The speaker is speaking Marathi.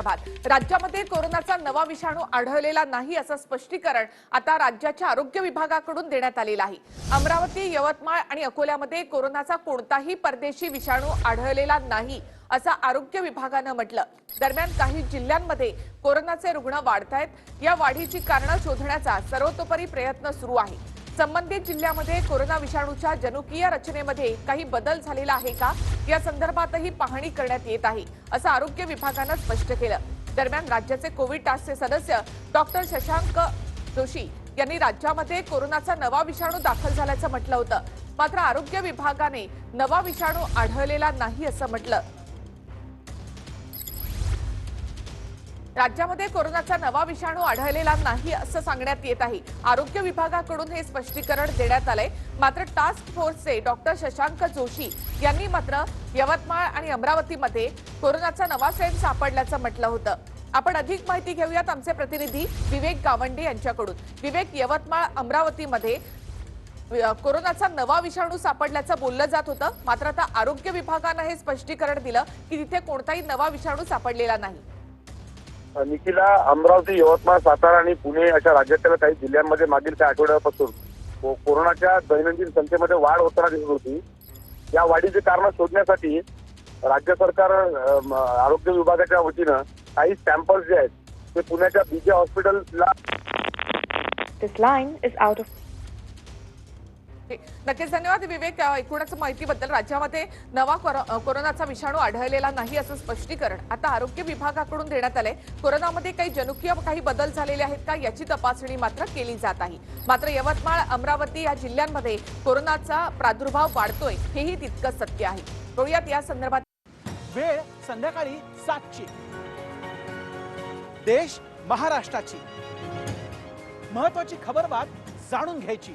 राज्यामध्ये कोरोनाचा नवा विषाणू आढळलेला नाही असं स्पष्टीकरण आता राज्याच्या आरोग्य विभागाकडून देण्यात आलेलं आहे. अमरावती यवतमाळ आणि अकोल्यामध्ये कोरोनाचा कोणताही परदेशी विषाणू आढळलेला नाही असं आरोग्य विभागानं म्हटलं. दरम्यान काही जिल्ह्यांमध्ये कोरोनाचे रुग्ण वाढतायत. या वाढीची कारणं शोधण्याचा सर्वतोपरी प्रयत्न सुरू आहे. संबंधित जिल्ह्यामध्ये कोरोना विषाणूच्या जनुकीय रचनेमध्ये काही बदल झालेला आहे का? या संदर्भातही पाहणी करण्यात येत आहे असं आरोग्य विभागानं स्पष्ट केलं. दरम्यान राज्याचे कोविड टास्कचे सदस्य डॉक्टर शशांक जोशी यांनी राज्यामध्ये कोरोनाचा नवा विषाणू दाखल झाल्याचं म्हटलं होतं. मात्र आरोग्य विभागाने नवा विषाणू आढळलेला नाही असं म्हटलं. राज्यामध्ये कोरोनाचा नवा विषाणू आढळलेला नाही असं सांगण्यात येत आहे. आरोग्य विभागाकडून हे स्पष्टीकरण देण्यात आलंय. मात्र टास्क फोर्सचे डॉक्टर शशांक जोशी यांनी मात्र यवतमाळ आणि अमरावतीमध्ये कोरोनाचा नवा सेट सापडल्याचं म्हटलं होतं. आपण अधिक माहिती घेऊयात आमचे प्रतिनिधी विवेक गावंडे यांच्याकडून. विवेक यवतमाळ अमरावतीमध्ये कोरोनाचा नवा विषाणू सापडल्याचं बोललं जात होतं. मात्र आता आरोग्य विभागानं हे स्पष्टीकरण दिलं की तिथे कोणताही नवा विषाणू सापडलेला नाही. निखिला अमरावती यवतमाळ सातारा आणि पुणे अशा राज्यातल्या काही जिल्ह्यांमध्ये मागील काही आठवड्यापासून कोरोनाच्या दैनंदिन संख्येमध्ये वाढ होताना दिसत होती. या वाढीचे कारण शोधण्यासाठी राज्य सरकार आरोग्य विभागाच्या वतीनं काही सॅम्पल्स जे आहेत ते पुण्याच्या बीजे हॉस्पिटलला This line is out of नक्कीच धन्यवाद विवेक. एकूणच माहितीबद्दल राज्यामध्ये नवा कोरो- कोरोनाचा विषाणू आढळलेला नाही असं स्पष्टीकरण. आता आरोग्य विभागाकडून देण्यात आलंय. कोरोनामध्ये काही जनुकीय काही बदल झालेले आहेत का याची तपासणी मात्र केली जात आहे. मात्र यवतमाळ अमरावती या जिल्ह्यांमध्ये कोरोनाचा प्रादुर्भाव वाढतोय हेही तितकं सत्य आहे. बघूयात या संदर्भात. वेळ संध्याकाळी सातची. देश महाराष्ट्राची. महत्वाची खबरबात जाणून घ्यायची.